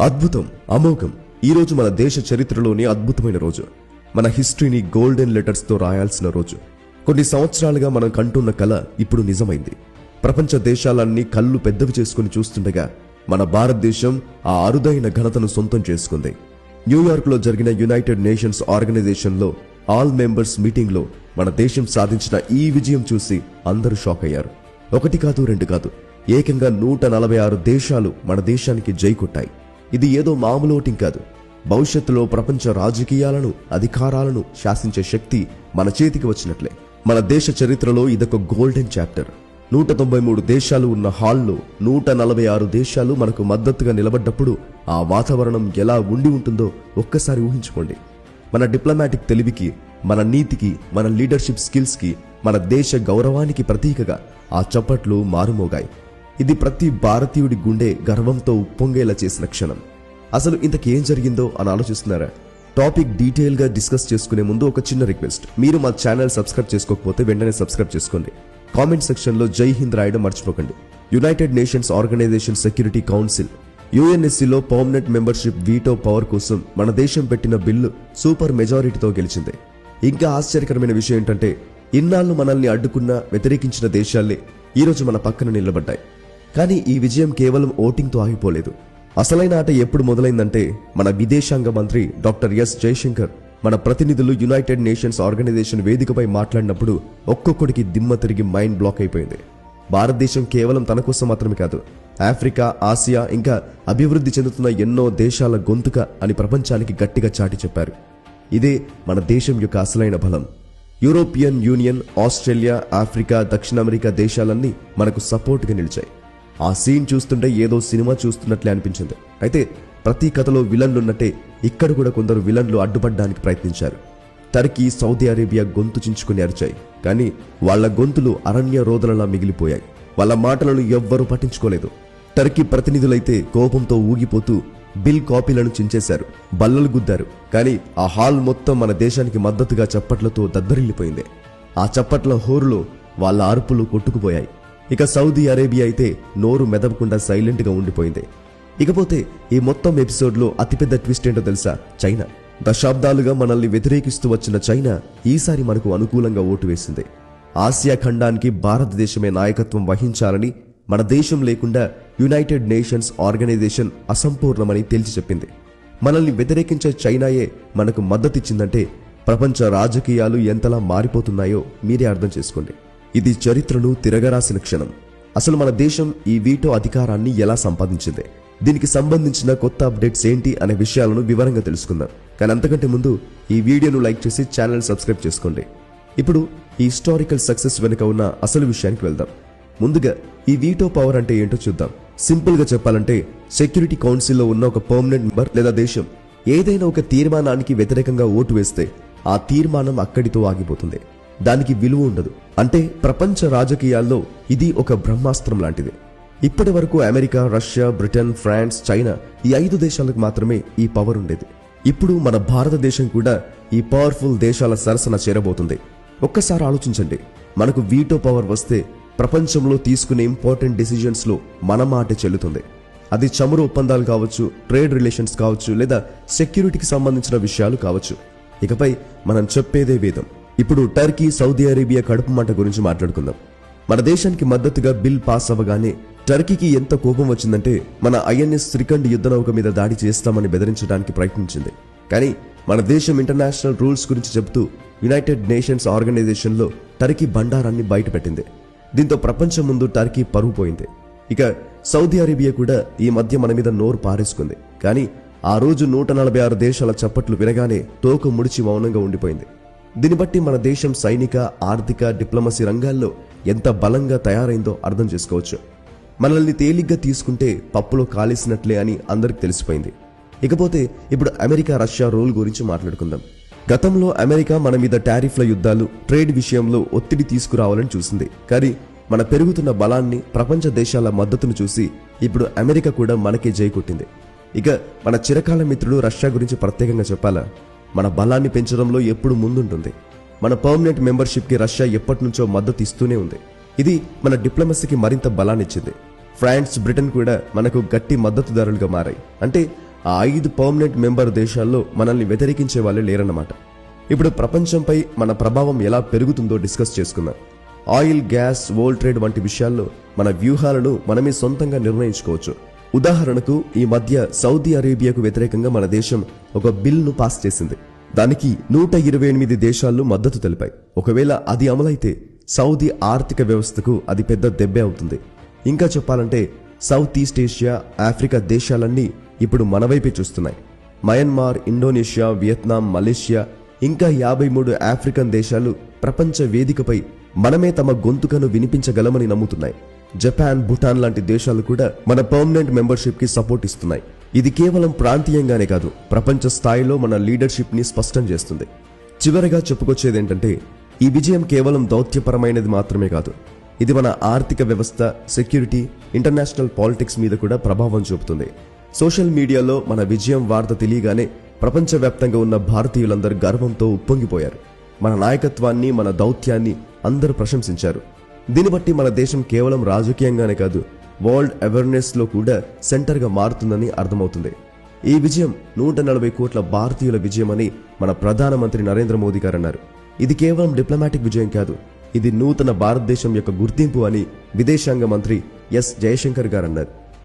అద్భుతం అమోఘం. ఈ రోజు మన దేశ చరిత్రలోని అద్భుతమైన రోజు. మన హిస్టరీని గోల్డెన్ లెటర్స్తో రాయాల్సిన రోజు. కొన్ని సంవత్సరాలుగా మనం కంటున్న కల ఇప్పుడు నిజమైంది. ప్రపంచ దేశాలన్నీ కళ్ళు పెద్దవి చేసుకుని చూస్తుండగా మన భారతదేశం ఆ అరుదైన ఘనతను సొంతం చేసుకుంది. న్యూయార్క్లో జరిగిన యునైటెడ్ నేషన్స్ ఆర్గనైజేషన్లో ఆల్ మెంబర్స్ మీటింగ్లో మన దేశం సాధించిన ఈ విజయం చూసి అందరూ షాక్ అయ్యారు. ఒకటి కాదు రెండు కాదు. ఏకంగా నూట నలభై ఆరు దేశాలు మన దేశానికి జై కొట్టాయి. ఇది ఏదో మామూలోటింగ్ కాదు. భవిష్యత్తులో ప్రపంచ రాజకీయాలను అధికారాలను శాసించే శక్తి మన చేతికి వచ్చినట్లే. మన దేశ చరిత్రలో ఇదొక గోల్డెన్ చాప్టర్ నూట తొంభై మూడు దేశాలు ఉన్న హాల్లో నూట నలభై ఆరు దేశాలు మనకు మద్దతుగా నిలబడ్డప్పుడు ఆ వాతావరణం ఎలా ఉండి ఉంటుందో ఒక్కసారి ఊహించుకోండి. మన డిప్లొమాటిక్ తెలివికి మన నీతికి మన లీడర్షిప్ స్కిల్స్కి మన దేశ గౌరవానికి ప్రతీకగా ఆ చప్పట్లు మారుమోగాయి. ఇది ప్రతి భారతీయుడి గుండె గర్వంతో ఉప్పొంగేలా చేసిన క్షణం. అసలు ఇంతకేం జరిగిందో అని ఆలోచిస్తున్నారా? టాపిక్ డీటెయిల్గా డిస్కస్ చేసుకునే ముందు ఒక చిన్న రిక్వెస్ట్. మీరు మా ఛానల్ సబ్స్క్రైబ్ చేసుకోకపోతే వెంటనే సబ్స్క్రైబ్ చేసుకోండి. కామెంట్ సెక్షన్లో జై హింద్ రాయడం మర్చిపోకండి. United nations organization security council యుఎన్ఎస్సిలో permanent membership veto power కోసం మన దేశం పెట్టిన బిల్లు సూపర్ మెజారిటీతో గెలిచింది. ఇంకా ఆశ్చర్యకరమైన విషయం ఏంటంటే ఇన్నాళ్ళు మనల్ని అడ్డుకున్న వ్యతిరేకించిన దేశాలే ఈరోజు మన పక్కన నిలబడ్డాయి. కానీ ఈ విజయం కేవలం ఓటింగ్తో ఆగిపోలేదు. అసలైన ఆట ఎప్పుడు మొదలైందంటే మన విదేశాంగ మంత్రి డాక్టర్ ఎస్ జయశంకర్ మన ప్రతినిధులు యునైటెడ్ నేషన్స్ ఆర్గనైజేషన్ వేదికపై మాట్లాడినప్పుడు ఒక్కొక్కడికి దిమ్మ తిరిగి మైండ్ బ్లాక్ అయిపోయింది. భారతదేశం కేవలం తన కోసం మాత్రమే కాదు ఆఫ్రికా ఆసియా ఇంకా అభివృద్ధి చెందుతున్న ఎన్నో దేశాల గొంతుక అని ప్రపంచానికి గట్టిగా చాటి చెప్పారు. ఇదే మన దేశం యొక్క అసలైన బలం. యూరోపియన్ యూనియన్ ఆస్ట్రేలియా ఆఫ్రికా దక్షిణ అమెరికా దేశాలన్నీ మనకు సపోర్ట్గా నిలిచాయి. ఆ సీన్ చూస్తుంటే ఏదో సినిమా చూస్తున్నట్లే అనిపించింది. అయితే ప్రతి కథలో విలన్లున్నట్టే ఇక్కడ కూడా కొందరు విలన్లు అడ్డుపడడానికి ప్రయత్నించారు. టర్కీ సౌదీ అరేబియా గొంతు చించుకుని అరిచాయి. కానీ వాళ్ళ గొంతులు అరణ్య రోదలలా మిగిలిపోయాయి. వాళ్ళ మాటలను ఎవ్వరూ పట్టించుకోలేదు. టర్కీ ప్రతినిధులైతే కోపంతో ఊగిపోతూ బిల్ కాపీలను చించేశారు. బల్లలు గుద్దారు. కానీ ఆ హాల్ మొత్తం మన దేశానికి మద్దతుగా చప్పట్లతో దద్దరిల్లిపోయింది. ఆ చప్పట్ల హోరులో వాళ్ళ అరుపులు కొట్టుకుపోయాయి. ఇక సౌదీ అరేబియా అయితే నోరు మెదవకుండా సైలెంట్గా ఉండిపోయింది. ఇకపోతే ఈ మొత్తం ఎపిసోడ్లో అతిపెద్ద ట్విస్ట్ ఏంటో తెలుసా? చైనా. దశాబ్దాలుగా మనల్ని వ్యతిరేకిస్తూ వచ్చిన చైనా ఈసారి మనకు అనుకూలంగా ఓటు వేసింది. ఆసియా ఖండానికి భారతదేశమే నాయకత్వం వహించాలని మన దేశం లేకుండా యునైటెడ్ నేషన్స్ ఆర్గనైజేషన్ అసంపూర్ణమని తేల్చి చెప్పింది. మనల్ని వ్యతిరేకించే చైనాయే మనకు మద్దతిచ్చిందంటే ప్రపంచ రాజకీయాలు ఎంతలా మారిపోతున్నాయో మీరే అర్థం చేసుకోండి. ఇది చరిత్రను తిరగరాసిన క్షణం. అసలు మన దేశం ఈ వీటో అధికారాన్ని ఎలా సంపాదించింది? దీనికి సంబంధించిన కొత్త అప్డేట్స్ ఏంటి అనే విషయాలను వివరంగా తెలుసుకుందాం. కానీ అంతకంటే ముందు ఈ వీడియోను లైక్ చేసి ఛానల్ సబ్స్క్రైబ్ చేసుకోండి. ఇప్పుడు ఈ హిస్టారికల్ సక్సెస్ వెనుక ఉన్న అసలు విషయానికి వెళ్దాం. ముందుగా ఈ వీటో పవర్ అంటే ఏంటో చూద్దాం. సింపుల్గా చెప్పాలంటే సెక్యూరిటీ కౌన్సిల్లో ఉన్న ఒక పర్మనెంట్ మెంబర్ లేదా దేశం ఏదైనా ఒక తీర్మానానికి వ్యతిరేకంగా ఓటు వేస్తే ఆ తీర్మానం అక్కడితో ఆగిపోతుంది. దానికి విలువ ఉండదు. అంటే ప్రపంచ రాజకీయాల్లో ఇది ఒక బ్రహ్మాస్త్రం లాంటిది. ఇప్పటి వరకు America Russia Britain France China ఈ ఐదు దేశాలకు మాత్రమే ఈ పవర్ ఉండేది. ఇప్పుడు మన భారతదేశం కూడా ఈ పవర్ఫుల్ దేశాల సరసన చేరబోతుంది. ఒక్కసారి ఆలోచించండి. మనకు వీటో పవర్ వస్తే ప్రపంచంలో తీసుకునే ఇంపార్టెంట్ డెసిజన్స్లో మన మాట చెల్లుతుంది. అది చమురు ఒప్పందాలు కావచ్చు ట్రేడ్ రిలేషన్స్ కావచ్చు లేదా సెక్యూరిటీకి సంబంధించిన విషయాలు కావచ్చు. ఇకపై మనం చెప్పేదే వేదం. ఇప్పుడు టర్కీ సౌదీ అరేబియా కడుపు మంట గురించి మాట్లాడుకుందాం. మన దేశానికి మద్దతుగా బిల్ పాస్ అవ్వగానే టర్కీకి ఎంత కోపం వచ్చిందంటే మన ఐఎన్ఎస్ శ్రీఖండ్ యుద్ధ నౌక మీద దాడి చేస్తామని బెదిరించడానికి ప్రయత్నించింది. కానీ మన దేశం ఇంటర్నేషనల్ రూల్స్ గురించి చెబుతూ యునైటెడ్ నేషన్స్ ఆర్గనైజేషన్లో టర్కీ బండారాన్ని బయటపెట్టింది. దీంతో ప్రపంచం ముందు టర్కీ పరువు పోయింది. ఇక సౌదీ అరేబియా కూడా ఈ మధ్య మన మీద నోరు పారేసుకుంది. కానీ ఆ రోజు నూట నలభై ఆరు దేశాల చప్పట్లు వినగానే తోక ముడిచి మౌనంగా ఉండిపోయింది. దీన్ని బట్టి మన దేశం సైనిక ఆర్థిక డిప్లొమసీ రంగాల్లో ఎంత బలంగా తయారైందో అర్థం చేసుకోవచ్చు. మనల్ని తేలిగ్గా తీసుకుంటే పప్పులో కాలేసినట్లే అని అందరికి తెలిసిపోయింది. ఇకపోతే ఇప్పుడు అమెరికా రష్యా రోల్ గురించి మాట్లాడుకుందాం. గతంలో అమెరికా మన మీద టారిఫ్ల యుద్ధాలు ట్రేడ్ విషయంలో ఒత్తిడి తీసుకురావాలని చూసింది. కానీ మన పెరుగుతున్న బలాన్ని ప్రపంచ దేశాల మద్దతును చూసి ఇప్పుడు అమెరికా కూడా మనకే జై కొట్టింది. ఇక మన చిరకాల మిత్రుడు రష్యా గురించి ప్రత్యేకంగా చెప్పాలా? మన బలాన్ని పెంచడంలో ఎప్పుడు ముందుంటుంది. మన పర్మనెంట్ మెంబర్షిప్కి రష్యా ఎప్పటి నుంచో మద్దతు ఇస్తూనే ఉంది. ఇది మన డిప్లొమసీకి మరింత బలాన్నిచ్చింది. ఫ్రాన్స్ బ్రిటన్ కూడా మనకు గట్టి మద్దతుదారులుగా మారాయి. అంటే ఆ ఐదు పర్మనెంట్ మెంబర్ దేశాల్లో మనల్ని వ్యతిరేకించే వాళ్ళే లేరన్నమాట. ఇప్పుడు ప్రపంచంపై మన ప్రభావం ఎలా పెరుగుతుందో డిస్కస్ చేసుకుందాం. ఆయిల్ గ్యాస్ వరల్డ్ ట్రేడ్ వంటి విషయాల్లో మన వ్యూహాలను మనమే సొంతంగా నిర్ణయించుకోవచ్చు. ఉదాహరణకు ఈ మధ్య సౌదీ అరేబియాకు వ్యతిరేకంగా మన దేశం ఒక బిల్ను పాస్ చేసింది. దానికి నూట ఇరవై ఎనిమిది దేశాలు మద్దతు తెలిపాయి. ఒకవేళ అది అమలైతే సౌదీ ఆర్థిక వ్యవస్థకు అది పెద్ద దెబ్బే అవుతుంది. ఇంకా చెప్పాలంటే సౌత్ ఈస్ట్ ఏషియా ఆఫ్రికా దేశాలన్నీ ఇప్పుడు మనవైపే చూస్తున్నాయి. మయన్మార్ ఇండోనేషియా వియత్నాం మలేషియా ఇంకా యాభై మూడు ఆఫ్రికన్ దేశాలు ప్రపంచ వేదికపై మనమే తమ గొంతుకను వినిపించగలమని నమ్ముతున్నాయి. జపాన్ భూటాన్ లాంటి దేశాలు కూడా మన పర్మనెంట్ మెంబర్షిప్కి సపోర్ట్ ఇస్తున్నాయి. ఇది కేవలం ప్రాంతీయంగానే కాదు ప్రపంచ స్థాయిలో మన లీడర్షిప్ని స్పష్టం చేస్తుంది. చివరగా చెప్పుకొచ్చేది ఏంటంటే ఈ విజయం కేవలం దౌత్యపరమైనది మాత్రమే కాదు ఇది మన ఆర్థిక వ్యవస్థ సెక్యూరిటీ ఇంటర్నేషనల్ పాలిటిక్స్ మీద కూడా ప్రభావం చూపుతుంది. సోషల్ మీడియాలో మన విజయం వార్త తెలియగానే ప్రపంచవ్యాప్తంగా ఉన్న భారతీయులందరూ గర్వంతో ఉప్పొంగిపోయారు. మన నాయకత్వాన్ని మన దౌత్యాన్ని అందరూ ప్రశంసించారు. దీన్ని బట్టి మన దేశం కేవలం రాజకీయంగానే కాదు వరల్డ్ అవేర్నెస్లో కూడా సెంటర్గా మారుతుందని అర్థమవుతుంది. ఈ విజయం నూట నలభై కోట్ల భారతీయుల విజయమని మన ప్రధానమంత్రి నరేంద్ర మోదీ గారు అన్నారు ఇది కేవలం డిప్లొమాటిక్ విజయం కాదు ఇది నూతన భారతదేశం యొక్క గుర్తింపు అని విదేశాంగ మంత్రి ఎస్ జయశంకర్ గారు అన్నారు